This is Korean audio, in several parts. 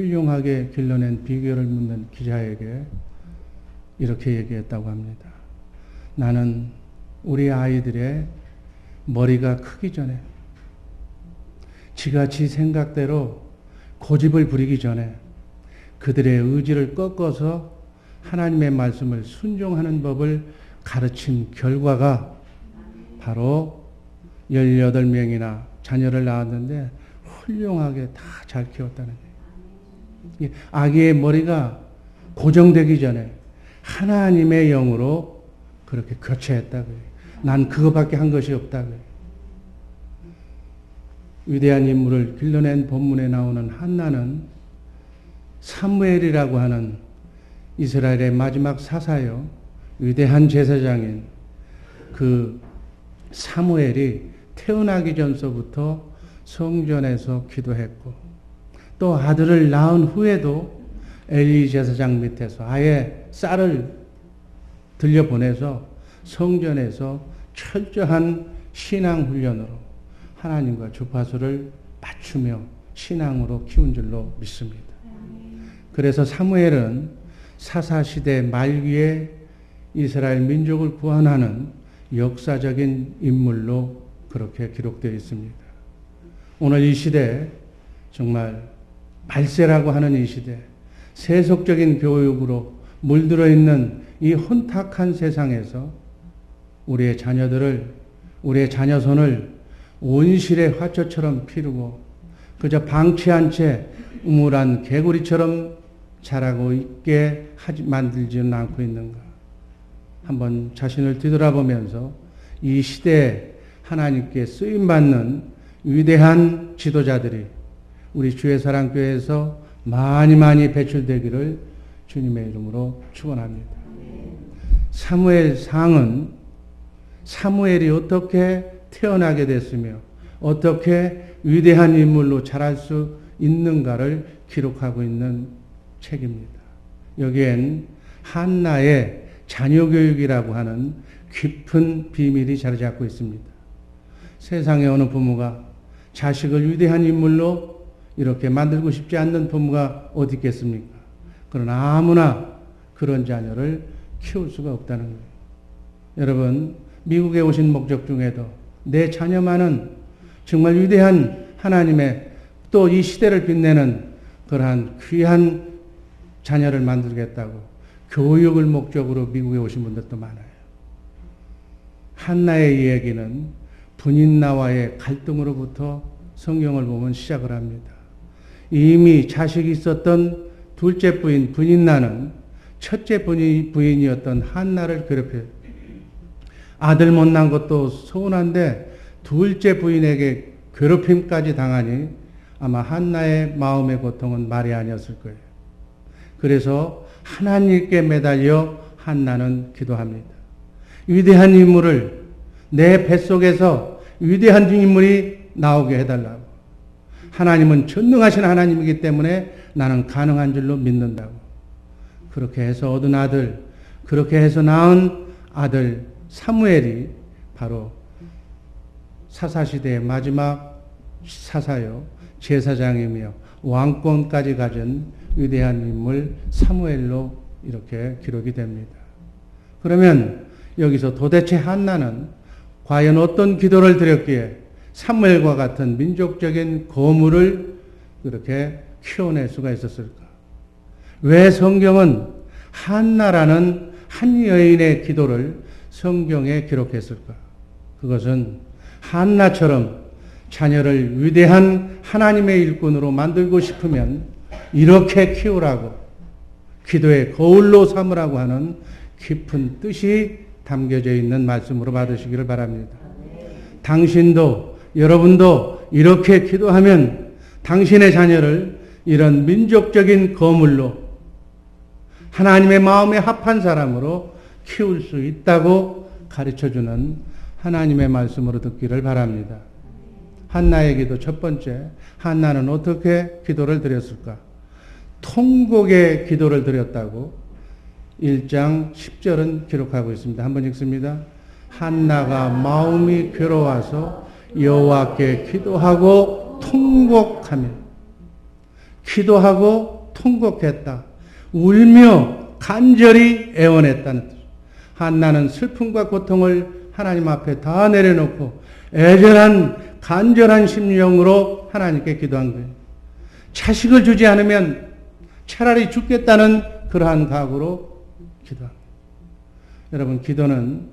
훌륭하게 길러낸 비결을 묻는 기자에게 이렇게 얘기했다고 합니다. 나는 우리 아이들의 머리가 크기 전에 지가 지 생각대로 고집을 부리기 전에 그들의 의지를 꺾어서 하나님의 말씀을 순종하는 법을 가르친 결과가 바로 18명이나 자녀를 낳았는데 훌륭하게 다 잘 키웠다는 얘기예요. 아기의 머리가 고정되기 전에 하나님의 영으로 그렇게 교체했다고요. 난 그거밖에 한 것이 없다고요. 위대한 인물을 길러낸 본문에 나오는 한나는 사무엘이라고 하는 이스라엘의 마지막 사사요. 위대한 제사장인 그 사무엘이 태어나기 전서부터 성전에서 기도했고 또 아들을 낳은 후에도 엘리 제사장 밑에서 아예 쌀을 들려보내서 성전에서 철저한 신앙 훈련으로 하나님과 주파수를 맞추며 신앙으로 키운 줄로 믿습니다. 그래서 사무엘은 사사시대 말기에 이스라엘 민족을 구원하는 역사적인 인물로 그렇게 기록되어 있습니다. 오늘 이 시대 정말 말세라고 하는 이 시대 세속적인 교육으로 물들어 있는 이 혼탁한 세상에서 우리의 자녀들을 우리의 자녀손을 온실의 화초처럼 피르고 그저 방치한 채 우물한 개구리처럼 자라고 있게 하지 만들지는 않고 있는가? 한번 자신을 뒤돌아보면서 이 시대에 하나님께 쓰임 받는 위대한 지도자들이 우리 주의 사랑 교회에서 많이 많이 배출되기를 주님의 이름으로 축원합니다. 사무엘 상은 사무엘이 어떻게 태어나게 됐으며 어떻게 위대한 인물로 자랄 수 있는가를 기록하고 있는 책입니다. 여기엔 한나의 자녀 교육이라고 하는 깊은 비밀이 자리 잡고 있습니다. 세상에 어느 부모가 자식을 위대한 인물로 이렇게 만들고 싶지 않는 부모가 어디 있겠습니까? 그러나 아무나 그런 자녀를 키울 수가 없다는 거예요. 여러분, 미국에 오신 목적 중에도 내 자녀만은 정말 위대한 하나님의 또 이 시대를 빛내는 그러한 귀한 자녀를 만들겠다고 교육을 목적으로 미국에 오신 분들도 많아요. 한나의 이야기는 분인 나와의 갈등으로부터 성경을 보면 시작을 합니다. 이미 자식이 있었던 둘째 부인 분인나는 첫째 부인이었던 한나를 괴롭혀요. 아들 못 난 것도 서운한데 둘째 부인에게 괴롭힘까지 당하니 아마 한나의 마음의 고통은 말이 아니었을 거예요. 그래서 하나님께 매달려 한나는 기도합니다. 위대한 인물을 내 뱃속에서 위대한 인물이 나오게 해달라고. 하나님은 전능하신 하나님이기 때문에 나는 가능한 줄로 믿는다고. 그렇게 해서 얻은 아들, 그렇게 해서 낳은 아들 사무엘이 바로 사사시대의 마지막 사사요, 제사장이며 왕권까지 가진 위대한 인물 사무엘로 이렇게 기록이 됩니다. 그러면 여기서 도대체 한나는 과연 어떤 기도를 드렸기에 사무엘과 같은 민족적인 거물을 그렇게 키워낼 수가 있었을까? 왜 성경은 한나라는 한 여인의 기도를 성경에 기록했을까? 그것은 한나처럼 자녀를 위대한 하나님의 일꾼으로 만들고 싶으면 이렇게 키우라고 기도의 거울로 삼으라고 하는 깊은 뜻이 담겨져 있는 말씀으로 받으시기를 바랍니다. 당신도 여러분도 이렇게 기도하면 당신의 자녀를 이런 민족적인 거물로 하나님의 마음에 합한 사람으로 키울 수 있다고 가르쳐 주는 하나님의 말씀으로 듣기를 바랍니다. 한나의 기도 첫 번째, 한나는 어떻게 기도를 드렸을까? 통곡의 기도를 드렸다고 1장 10절은 기록하고 있습니다. 한번 읽습니다. 한나가 마음이 괴로워서 여호와께 기도하고 통곡하며 기도하고 통곡했다. 울며 간절히 애원했다는 뜻. 한나는 슬픔과 고통을 하나님 앞에 다 내려놓고 애절한 간절한 심령으로 하나님께 기도한 거예요. 자식을 주지 않으면 차라리 죽겠다는 그러한 각오로 기도합니다. 여러분, 기도는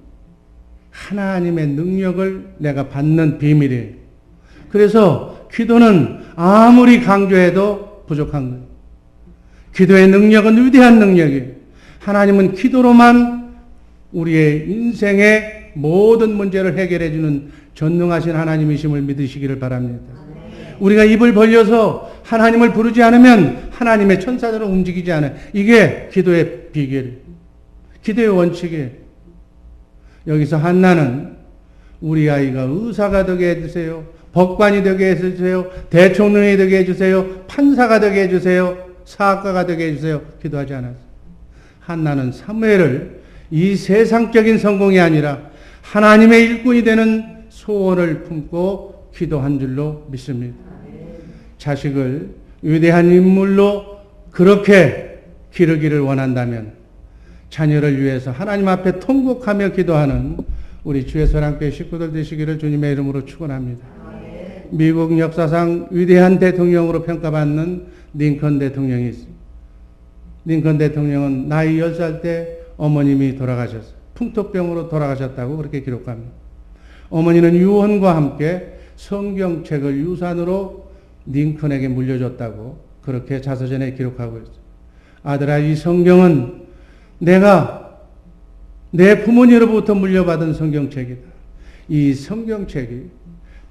하나님의 능력을 내가 받는 비밀이에요. 그래서 기도는 아무리 강조해도 부족한 거예요. 기도의 능력은 위대한 능력이에요. 하나님은 기도로만 우리의 인생의 모든 문제를 해결해 주는 전능하신 하나님이심을 믿으시기를 바랍니다. 우리가 입을 벌려서 하나님을 부르지 않으면 하나님의 천사들은 움직이지 않아요. 이게 기도의 비결, 기도의 원칙이에요. 여기서 한나는 우리 아이가 의사가 되게 해주세요. 법관이 되게 해주세요. 대통령이 되게 해주세요. 판사가 되게 해주세요. 사학가가 되게 해주세요. 기도하지 않았어요. 한나는 사무엘을 이 세상적인 성공이 아니라 하나님의 일꾼이 되는 소원을 품고 기도한 줄로 믿습니다. 자식을 위대한 인물로 그렇게 기르기를 원한다면 자녀를 위해서 하나님 앞에 통곡하며 기도하는 우리 주의 사랑교회 식구들 되시기를 주님의 이름으로 축원합니다. 미국 역사상 위대한 대통령으로 평가받는 링컨 대통령이 있습니다. 링컨 대통령은 나이 10살 때 어머님이 돌아가셨어요. 풍토병으로 돌아가셨다고 그렇게 기록합니다. 어머니는 유언과 함께 성경책을 유산으로 링컨에게 물려줬다고 그렇게 자서전에 기록하고 있어요. 아들아, 이 성경은 내가 내 부모님으로부터 물려받은 성경책이다. 이 성경책이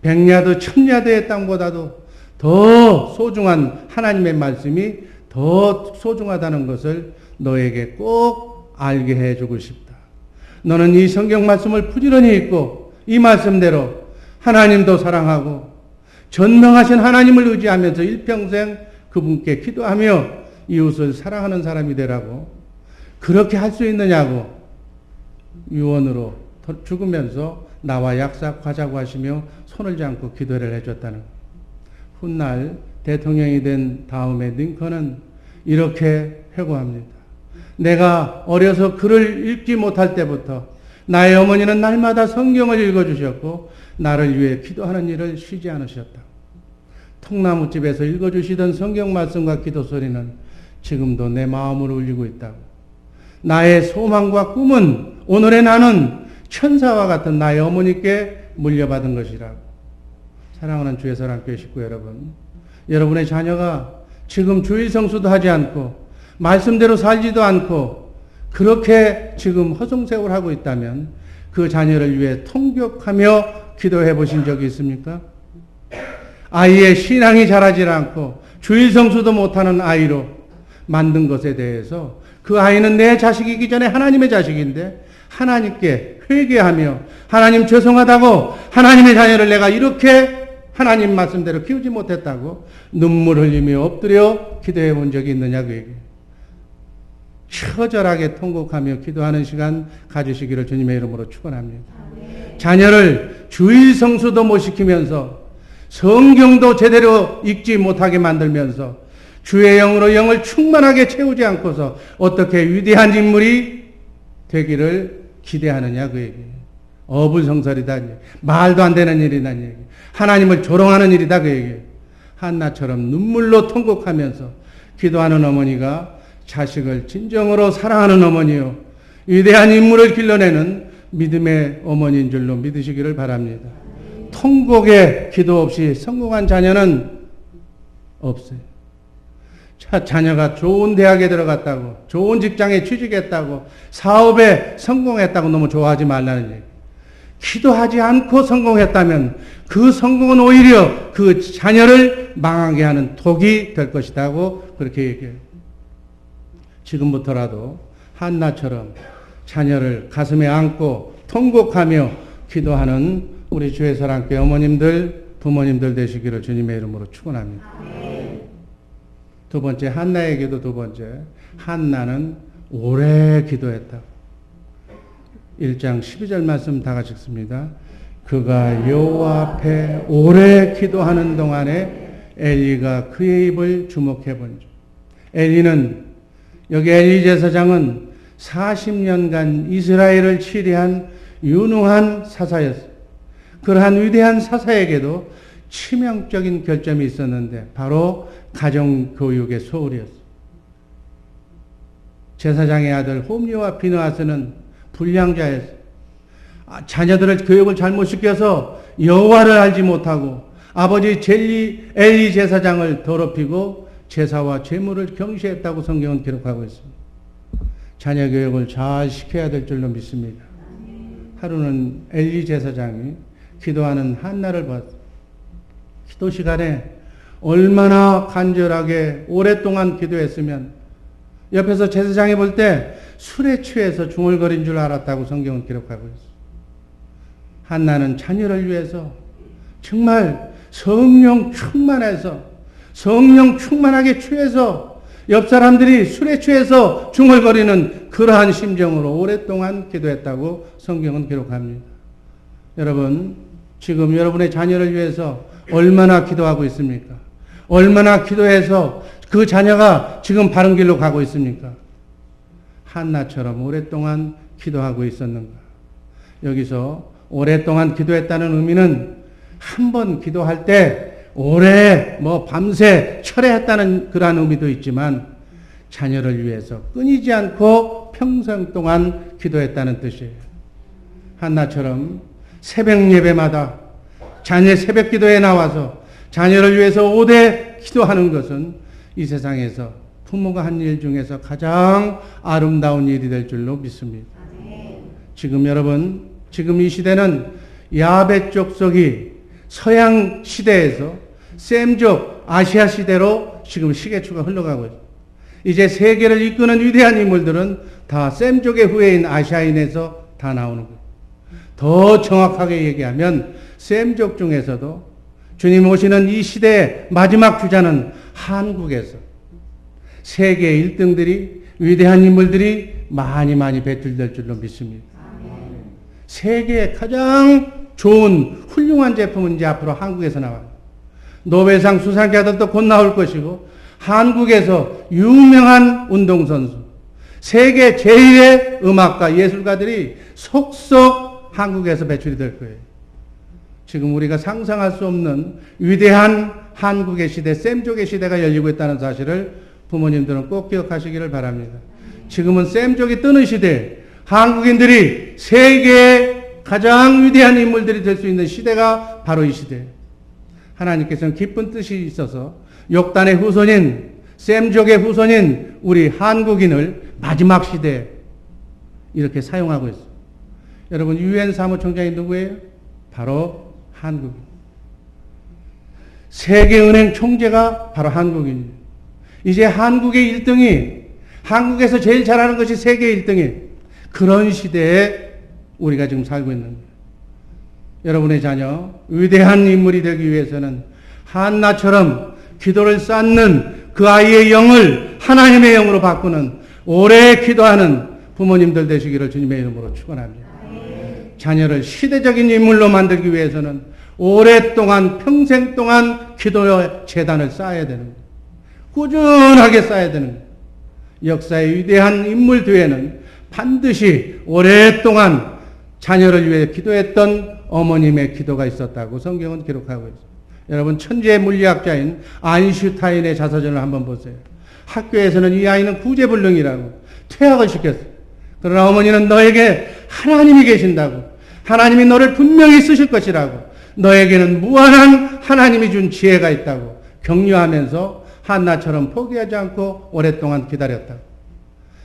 백야드 천야드의 땅보다도 더 소중한 하나님의 말씀이 더 소중하다는 것을 너에게 꼭 알게 해주고 싶다. 너는 이 성경 말씀을 부지런히 읽고 이 말씀대로 하나님도 사랑하고 전명하신 하나님을 의지하면서 일평생 그분께 기도하며 이웃을 사랑하는 사람이 되라고 그렇게 할 수 있느냐고 유언으로 죽으면서 나와 약속하자고 하시며 손을 잡고 기도를 해줬다는 훗날 대통령이 된 다음에 링컨은 이렇게 회고합니다. 내가 어려서 글을 읽지 못할 때부터 나의 어머니는 날마다 성경을 읽어주셨고 나를 위해 기도하는 일을 쉬지 않으셨다. 통나무집에서 읽어주시던 성경 말씀과 기도 소리는 지금도 내 마음을 울리고 있다고. 나의 소망과 꿈은 오늘의 나는 천사와 같은 나의 어머니께 물려받은 것이라고. 사랑하는 주의 사랑교회 식구 여러분. 여러분의 자녀가 지금 주일 성수도 하지 않고 말씀대로 살지도 않고 그렇게 지금 허송세월 하고 있다면 그 자녀를 위해 통곡하며 기도해 보신 적이 있습니까? 아이의 신앙이 자라질 않고 주일 성수도 못하는 아이로 만든 것에 대해서 그 아이는 내 자식이기 전에 하나님의 자식인데 하나님께 회개하며 하나님 죄송하다고 하나님의 자녀를 내가 이렇게 하나님 말씀대로 키우지 못했다고 눈물 흘리며 엎드려 기도해 본 적이 있느냐 그 얘기. 처절하게 통곡하며 기도하는 시간 가지시기를 주님의 이름으로 축원합니다. 자녀를 주일 성수도 못 시키면서 성경도 제대로 읽지 못하게 만들면서 주의 영으로 영을 충만하게 채우지 않고서 어떻게 위대한 인물이 되기를 기대하느냐 그 얘기. 어불성설이다. 말도 안 되는 일이다. 하나님을 조롱하는 일이다. 그 얘기. 한나처럼 눈물로 통곡하면서 기도하는 어머니가 자식을 진정으로 사랑하는 어머니요. 위대한 인물을 길러내는 믿음의 어머니인 줄로 믿으시기를 바랍니다. 통곡에 기도 없이 성공한 자녀는 없어요. 자, 자녀가 좋은 대학에 들어갔다고, 좋은 직장에 취직했다고, 사업에 성공했다고 너무 좋아하지 말라는 얘기. 기도하지 않고 성공했다면 그 성공은 오히려 그 자녀를 망하게 하는 독이 될 것이라고 그렇게 얘기해요. 지금부터라도 한나처럼 자녀를 가슴에 안고 통곡하며 기도하는 우리 주의 사랑께 어머님들, 부모님들 되시기를 주님의 이름으로 축원합니다. 두 번째 한나에게도 두 번째 한나는 오래 기도했다. 1장 12절 말씀 다 같이 읽습니다. 그가 여호와 앞에 오래 기도하는 동안에 엘리가 그의 입을 주목해 본 줄. 엘리는 여기 엘리 제사장은 40년간 이스라엘을 치리한 유능한 사사였어요. 그러한 위대한 사사에게도 치명적인 결점이 있었는데 바로 가정교육의 소홀이었어요. 제사장의 아들 홈리와 비누아스는 불량자였어요. 아, 자녀들을 교육을 잘못 시켜서 여호와를 알지 못하고 아버지 젤리 엘리 제사장을 더럽히고 제사와 제물을 경시했다고 성경은 기록하고 있습니다. 자녀 교육을 잘 시켜야 될 줄로 믿습니다. 하루는 엘리 제사장이 기도하는 한나를 봤어요. 기도 시간에 얼마나 간절하게 오랫동안 기도했으면 옆에서 제사장이 볼 때 술에 취해서 중얼거린 줄 알았다고 성경은 기록하고 있어요. 한나는 자녀를 위해서 정말 성령 충만해서 성령 충만하게 취해서 옆 사람들이 술에 취해서 중얼거리는 그러한 심정으로 오랫동안 기도했다고 성경은 기록합니다. 여러분, 지금 여러분의 자녀를 위해서 얼마나 기도하고 있습니까? 얼마나 기도해서 그 자녀가 지금 바른 길로 가고 있습니까? 한나처럼 오랫동안 기도하고 있었는가? 여기서 오랫동안 기도했다는 의미는 한 번 기도할 때 오래 뭐 밤새 철회했다는 그러한 의미도 있지만 자녀를 위해서 끊이지 않고 평생 동안 기도했다는 뜻이에요. 한나처럼 새벽 예배마다 자녀 새벽 기도에 나와서 자녀를 위해서 오대 기도하는 것은 이 세상에서 부모가 한 일 중에서 가장 아름다운 일이 될 줄로 믿습니다. 지금 여러분, 지금 이 시대는 야베 족속이 서양 시대에서 셈족 아시아 시대로 지금 시계추가 흘러가고 있습니다. 이제 세계를 이끄는 위대한 인물들은 다 셈족의 후예인 아시아인에서 다 나오는 거예요. 더 정확하게 얘기하면 셈족 중에서도 주님 오시는 이 시대의 마지막 주자는 한국에서 세계 1등들이 위대한 인물들이 많이 많이 배출될 줄로 믿습니다. 세계에 가장 좋은 훌륭한 제품은 이제 앞으로 한국에서 나와요. 노벨상 수상자들도 곧 나올 것이고 한국에서 유명한 운동선수, 세계 제일의 음악가, 예술가들이 속속 한국에서 배출이 될 거예요. 지금 우리가 상상할 수 없는 위대한 한국의 시대, 쌤족의 시대가 열리고 있다는 사실을 부모님들은 꼭 기억하시기를 바랍니다. 지금은 쌤족이 뜨는 시대, 한국인들이 세계의 가장 위대한 인물들이 될 수 있는 시대가 바로 이 시대. 하나님께서는 기쁜 뜻이 있어서 욕단의 후손인, 쌤족의 후손인 우리 한국인을 마지막 시대에 이렇게 사용하고 있어요. 여러분, 유엔 사무총장이 누구예요? 바로 한국인. 세계은행 총재가 바로 한국인이에요. 이제 한국의 1등이 한국에서 제일 잘하는 것이 세계 1등이 그런 시대에 우리가 지금 살고 있는 거예요. 여러분의 자녀 위대한 인물이 되기 위해서는 한나처럼 기도를 쌓는 그 아이의 영을 하나님의 영으로 바꾸는 오래 기도하는 부모님들 되시기를 주님의 이름으로 축원합니다. 자녀를 시대적인 인물로 만들기 위해서는 오랫동안 평생 동안 기도의 재단을 쌓아야 되는. 꾸준하게 쌓아야 되는. 역사의 위대한 인물 뒤에는 반드시 오랫동안 자녀를 위해 기도했던 어머님의 기도가 있었다고 성경은 기록하고 있습니다. 여러분 천재 물리학자인 아인슈타인의 자서전을 한번 보세요. 학교에서는 이 아이는 구제불능이라고 퇴학을 시켰어요. 그러나 어머니는 너에게 하나님이 계신다고 하나님이 너를 분명히 쓰실 것이라고 너에게는 무한한 하나님이 준 지혜가 있다고 격려하면서 한나처럼 포기하지 않고 오랫동안 기다렸다고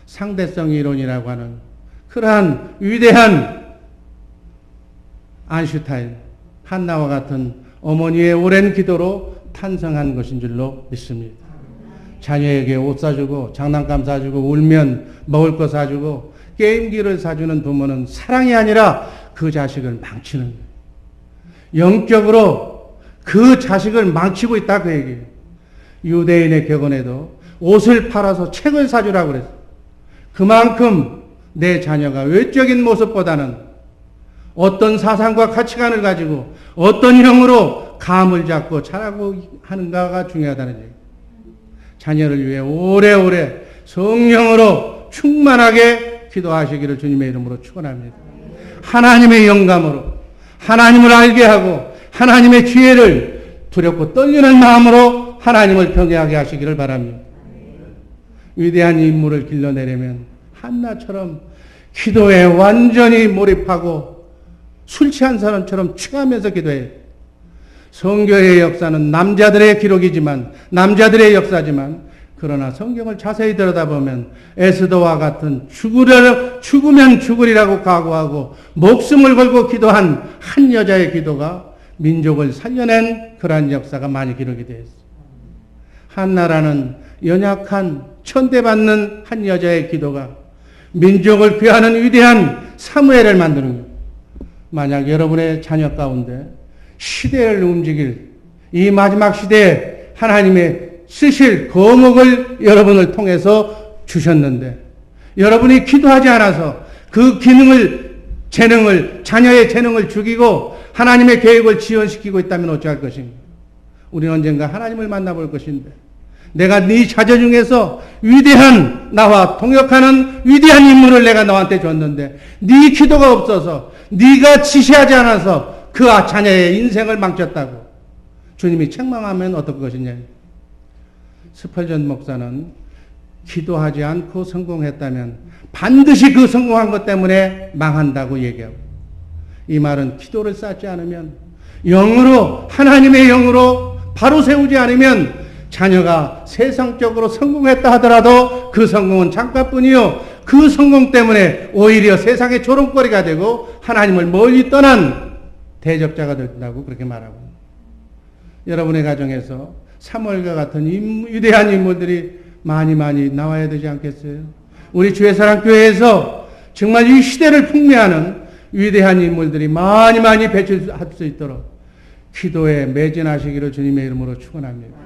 상대성 이론이라고 하는 그러한 위대한 안슈타인, 한나와 같은 어머니의 오랜 기도로 탄생한 것인 줄로 믿습니다. 자녀에게 옷 사주고 장난감 사주고 울면 먹을 거 사주고 게임기를 사주는 부모는 사랑이 아니라 그 자식을 망치는 거예요. 영적으로 그 자식을 망치고 있다 그 얘기예요. 유대인의 격언에도 옷을 팔아서 책을 사주라고 그랬어요. 그만큼 내 자녀가 외적인 모습보다는 어떤 사상과 가치관을 가지고 어떤 형으로 감을 잡고 자라고 하는가가 중요하다는 얘기. 자녀를 위해 오래오래 성령으로 충만하게 기도하시기를 주님의 이름으로 축원합니다. 하나님의 영감으로 하나님을 알게 하고 하나님의 지혜를 두렵고 떨리는 마음으로 하나님을 경외하게 하시기를 바랍니다. 위대한 인물을 길러내려면 한나처럼 기도에 완전히 몰입하고 술 취한 사람처럼 취하면서 기도해요. 성교의 역사는 남자들의 기록이지만 남자들의 역사지만 그러나 성경을 자세히 들여다보면 에스더와 같은 죽으려 죽으면 죽으리라고 각오하고 목숨을 걸고 기도한 한 여자의 기도가 민족을 살려낸 그러한 역사가 많이 기록이 되어 있습니다. 한나라는 연약한 천대받는 한 여자의 기도가 민족을 귀하는 위대한 사무엘을 만드는 것. 만약 여러분의 자녀 가운데 시대를 움직일 이 마지막 시대에 하나님의 쓰실 거목을 여러분을 통해서 주셨는데 여러분이 기도하지 않아서 그 기능을 재능을 자녀의 재능을 죽이고 하나님의 계획을 지연시키고 있다면 어찌할 것인가? 우리는 언젠가 하나님을 만나볼 것인데 내가 네 자녀 중에서 위대한 나와 동역하는 위대한 인물을 내가 너한테 줬는데 네 기도가 없어서 네가 지시하지 않아서 그 자녀의 인생을 망쳤다고 주님이 책망하면 어떨 것이냐? 스펄전 목사는 기도하지 않고 성공했다면 반드시 그 성공한 것 때문에 망한다고 얘기하고 이 말은 기도를 쌓지 않으면 영으로 하나님의 영으로 바로 세우지 않으면 자녀가 세상적으로 성공했다 하더라도 그 성공은 잠깐뿐이요. 그 성공 때문에 오히려 세상의 조롱거리가 되고 하나님을 멀리 떠난 대적자가 된다고 그렇게 말하고 여러분의 가정에서 사월과 같은 위대한 인물들이 많이 많이 나와야 되지 않겠어요? 우리 주의 사랑 교회에서 정말 이 시대를 풍미하는 위대한 인물들이 많이 많이 배출할 수 있도록 기도에 매진하시기를 주님의 이름으로 축원합니다.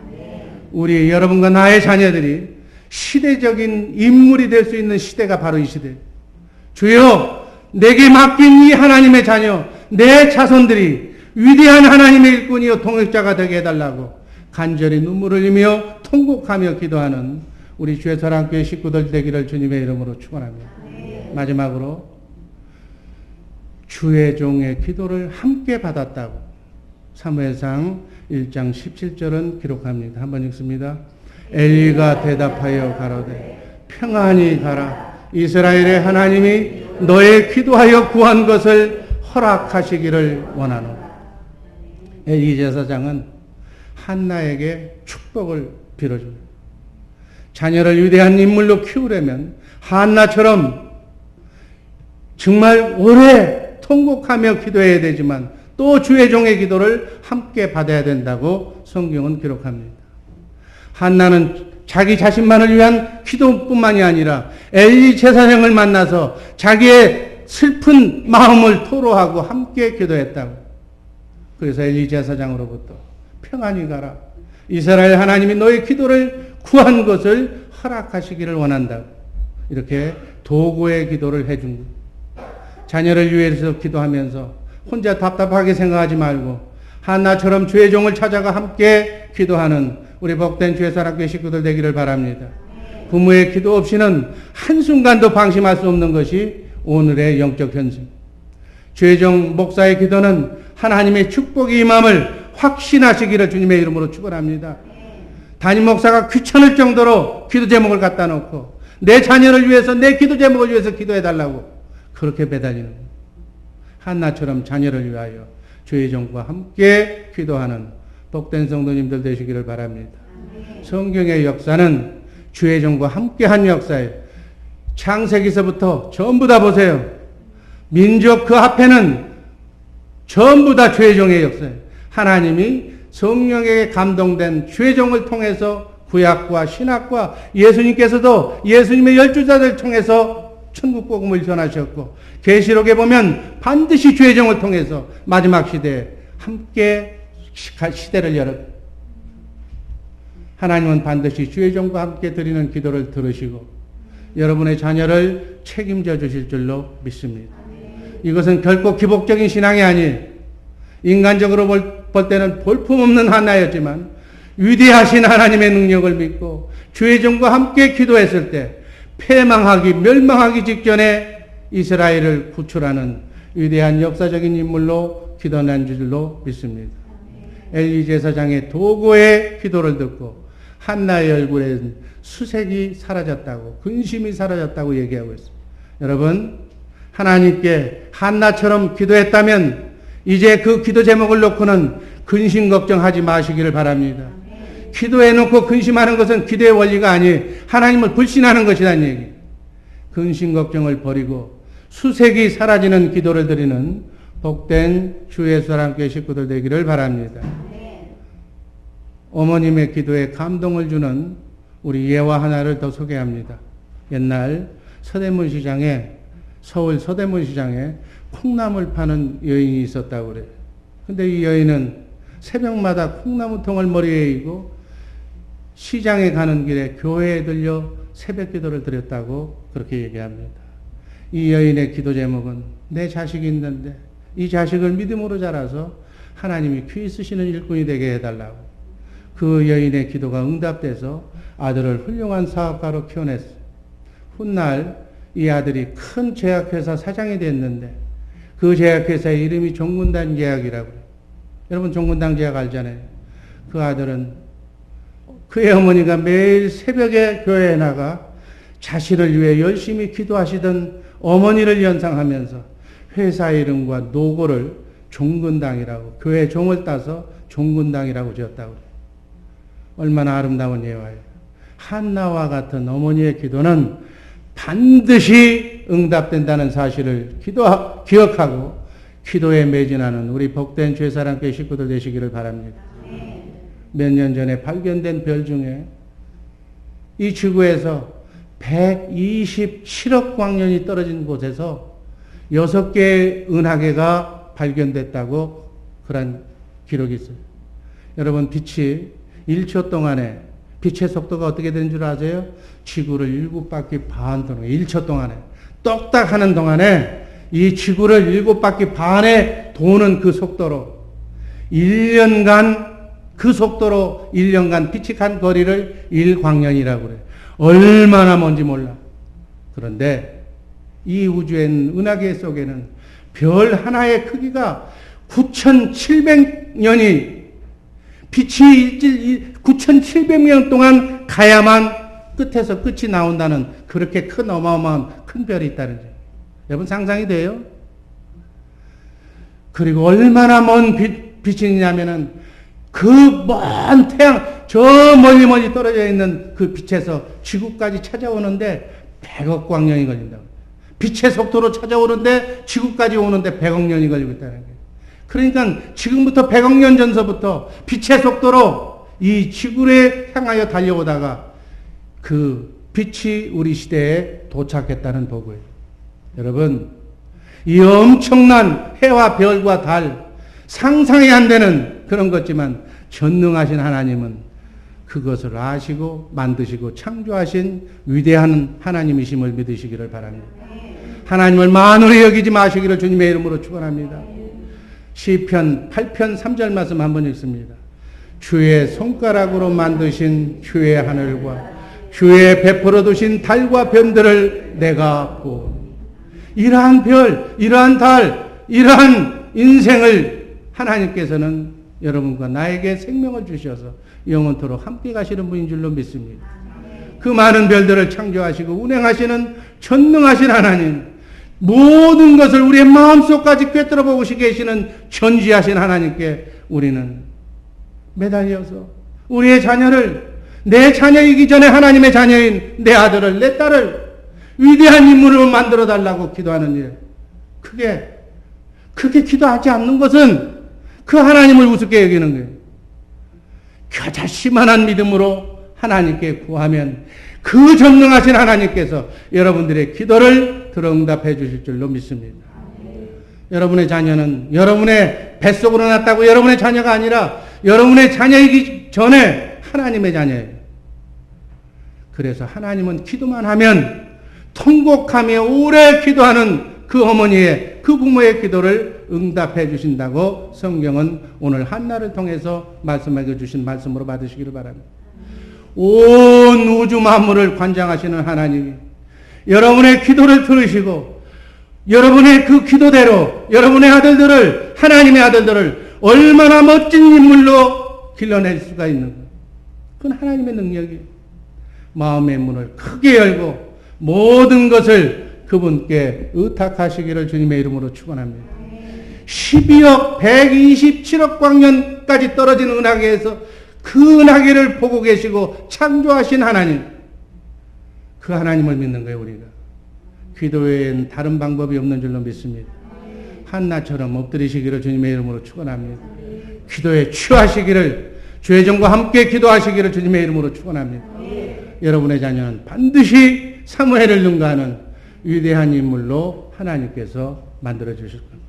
우리 여러분과 나의 자녀들이 시대적인 인물이 될 수 있는 시대가 바로 이 시대. 주여, 내게 맡긴 이 하나님의 자녀, 내 자손들이 위대한 하나님의 일꾼이요 동역자가 되게 해달라고 간절히 눈물을 흘리며 통곡하며 기도하는 우리 주의 사랑교회 식구들 되기를 주님의 이름으로 축원합니다. 마지막으로 주의 종의 기도를 함께 받았다고 사무엘상 1장 17절은 기록합니다. 한번 읽습니다. 엘리가 대답하여 가로되 평안히 가라. 이스라엘의 하나님이 너의 기도하여 구한 것을 허락하시기를 원하노. 엘리 제사장은 한나에게 축복을 빌어줍니다. 자녀를 위대한 인물로 키우려면 한나처럼 정말 오래 통곡하며 기도해야 되지만 또 주의 종의 기도를 함께 받아야 된다고 성경은 기록합니다. 한나는 자기 자신만을 위한 기도뿐만이 아니라 엘리 제사장을 만나서 자기의 슬픈 마음을 토로하고 함께 기도했다고. 그래서 엘리 제사장으로부터 평안히 가라. 이스라엘 하나님이 너의 기도를 구한 것을 허락하시기를 원한다. 이렇게 도구의 기도를 해준 자녀를 위해서 기도하면서 혼자 답답하게 생각하지 말고 하나처럼 주의 종을 찾아가 함께 기도하는 우리 복된 사랑교회 식구들 되기를 바랍니다. 부모의 기도 없이는 한순간도 방심할 수 없는 것이 오늘의 영적 현실. 죄종 목사의 기도는 하나님의 축복이 임함을 확신하시기를 주님의 이름으로 축원합니다. 담임 목사가 귀찮을 정도로 기도 제목을 갖다 놓고 내 자녀를 위해서 내 기도 제목을 위해서 기도해 달라고 그렇게 매달리는 한나처럼 자녀를 위하여 주의 종과 함께 기도하는 복된 성도님들 되시기를 바랍니다. 성경의 역사는 주의 종과 함께한 역사예요. 창세기서부터 전부 다 보세요. 민족 그 앞에는 전부 다 주의 종의 역사예요. 하나님이 성령에 감동된 주의 종을 통해서 구약과 신학과 예수님께서도 예수님의 열주자들 통해서 천국 복음을 전하셨고 계시록에 보면 반드시 죄정을 통해서 마지막 시대에 함께 시대를 열어 하나님은 반드시 죄정과 함께 드리는 기도를 들으시고 여러분의 자녀를 책임져 주실 줄로 믿습니다. 이것은 결코 기복적인 신앙이 아니 인간적으로 볼 볼 때는 볼품없는 하나였지만 위대하신 하나님의 능력을 믿고 주의 종과 함께 기도했을 때 패망하기 멸망하기 직전에 이스라엘을 구출하는 위대한 역사적인 인물로 기도난 줄로 믿습니다. 엘리 제사장의 도고의 기도를 듣고 한나의 얼굴에 수색이 사라졌다고 근심이 사라졌다고 얘기하고 있습니다. 여러분 하나님께 한나처럼 기도했다면 이제 그 기도 제목을 놓고는 근심 걱정하지 마시기를 바랍니다. 기도해 놓고 근심하는 것은 기도의 원리가 아니 하나님을 불신하는 것이라는 얘기. 근심 걱정을 버리고 수색이 사라지는 기도를 드리는 복된 주의 사람께 식구들 되기를 바랍니다. 어머님의 기도에 감동을 주는 우리 예화 하나를 더 소개합니다. 옛날 서대문 시장에 서울 서대문 시장에 콩나물 파는 여인이 있었다고 그래요. 근데 이 여인은 새벽마다 콩나무통을 머리에 이고 시장에 가는 길에 교회에 들려 새벽 기도를 드렸다고 그렇게 얘기합니다. 이 여인의 기도 제목은 내 자식이 있는데 이 자식을 믿음으로 자라서 하나님이 귀 쓰시는 일꾼이 되게 해달라고. 그 여인의 기도가 응답돼서 아들을 훌륭한 사업가로 키워냈어요. 훗날 이 아들이 큰 제약회사 사장이 됐는데 그 제약회사의 이름이 종군당 제약이라고. 여러분 종군당 제약 알잖아요. 그 아들은 그의 어머니가 매일 새벽에 교회에 나가 자신을 위해 열심히 기도하시던 어머니를 연상하면서 회사 이름과 노고를 종군당이라고 교회 종을 따서 종군당이라고 지었다고. 얼마나 아름다운 예화예요. 한나와 같은 어머니의 기도는 반드시 응답된다는 사실을 기도 기억하고 기도에 매진하는 우리 복된 죄사랑께 식구들 되시기를 바랍니다. 몇 년 전에 발견된 별 중에 이 지구에서 127억 광년이 떨어진 곳에서 6개의 은하계가 발견됐다고 그런 기록이 있어요. 여러분, 빛이 1초 동안에 빛의 속도가 어떻게 되는 줄 아세요? 지구를 7바퀴 반 도는 1초 동안에 똑딱 하는 동안에 이 지구를 7바퀴 반에 도는 그 속도로 1년간 그 속도로 1년간 빛이 간 거리를 1광년이라고 그래요. 얼마나 먼지 몰라. 그런데 이 우주엔 은하계 속에는 별 하나의 크기가 9,700년이 빛이 일질 9,700년 동안 가야만 끝에서 끝이 나온다는 그렇게 큰 어마어마한 큰 별이 있다는 거예요. 여러분 상상이 돼요? 그리고 얼마나 먼 빛, 빛이냐면은 그 먼 태양, 저 멀리 멀리 떨어져 있는 그 빛에서 지구까지 찾아오는데 100억 광년이 걸린다고. 빛의 속도로 찾아오는데 지구까지 오는데 100억 년이 걸리고 있다는 거예요. 그러니까 지금부터 100억 년 전서부터 빛의 속도로 이 지구를 향하여 달려오다가 그 빛이 우리 시대에 도착했다는 보고예요. 여러분, 이 엄청난 해와 별과 달, 상상이 안 되는 그런 것지만 전능하신 하나님은 그것을 아시고 만드시고 창조하신 위대한 하나님이심을 믿으시기를 바랍니다. 하나님을 만으로 여기지 마시기를 주님의 이름으로 축원합니다. 시편 8편 3절 말씀 한번 읽습니다. 주의 손가락으로 만드신 주의 하늘과 주의 베풀어 두신 달과 변들을 내가 보. 이러한 별, 이러한 달, 이러한 인생을 하나님께서는 여러분과 나에게 생명을 주셔서 영원토록 함께 가시는 분인 줄로 믿습니다. 그 많은 별들을 창조하시고 운행하시는 전능하신 하나님, 모든 것을 우리의 마음속까지 꿰뚫어 보시 계시는 전지하신 하나님께 우리는 매달려서 우리의 자녀를 내 자녀이기 전에 하나님의 자녀인 내 아들을 내 딸을 위대한 인물로 만들어 달라고 기도하는 일. 크게 크게 기도하지 않는 것은 그 하나님을 우습게 여기는 거예요. 겨자씨만한 믿음으로 하나님께 구하면 그 전능하신 하나님께서 여러분들의 기도를 들어 응답해 주실 줄로 믿습니다. 여러분의 자녀는 여러분의 뱃속으로 났다고 여러분의 자녀가 아니라 여러분의 자녀이기 전에 하나님의 자녀예요. 그래서 하나님은 기도만 하면 통곡하며 오래 기도하는 그 어머니의 그 부모의 기도를 응답해 주신다고 성경은 오늘 한나를 통해서 말씀해 주신 말씀으로 받으시기를 바랍니다. 온 우주 만물을 관장하시는 하나님이 여러분의 기도를 들으시고 여러분의 그 기도대로 여러분의 아들들을 하나님의 아들들을 얼마나 멋진 인물로 길러낼 수가 있는 가 그건 하나님의 능력이에요. 마음의 문을 크게 열고 모든 것을 그분께 의탁하시기를 주님의 이름으로 축원합니다. 12억 127억 광년까지 떨어진 은하계에서 그 은하계를 보고 계시고 창조하신 하나님 그 하나님을 믿는 거예요 우리가 기도 외엔 다른 방법이 없는 줄로 믿습니다. 한나처럼 엎드리시기를 주님의 이름으로 축원합니다. 기도에 취하시기를 주의 정과 함께 기도하시기를 주님의 이름으로 축원합니다. 여러분의 자녀는 반드시 사무엘을 능가하는 위대한 인물로 하나님께서 만들어 주실 겁니다.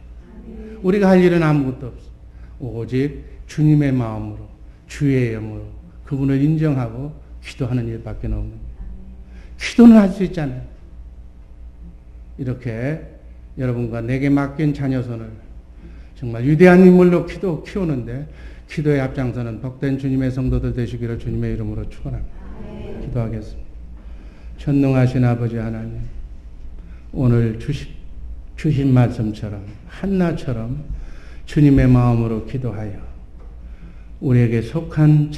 우리가 할 일은 아무것도 없어. 오직 주님의 마음으로 주의 영으로 그분을 인정하고 기도하는 일밖에 없는 거예요. 기도는 할 수 있잖아요. 이렇게 여러분과 내게 맡긴 자녀손을 정말 위대한 인물로 기도 키우는데 기도의 앞장서는 복된 주님의 성도들 되시기를 주님의 이름으로 축원합니다. 기도하겠습니다. 전능하신 아버지 하나님, 오늘 주신, 주신 말씀처럼 한나처럼 주님의 마음으로 기도하여 우리에게 속한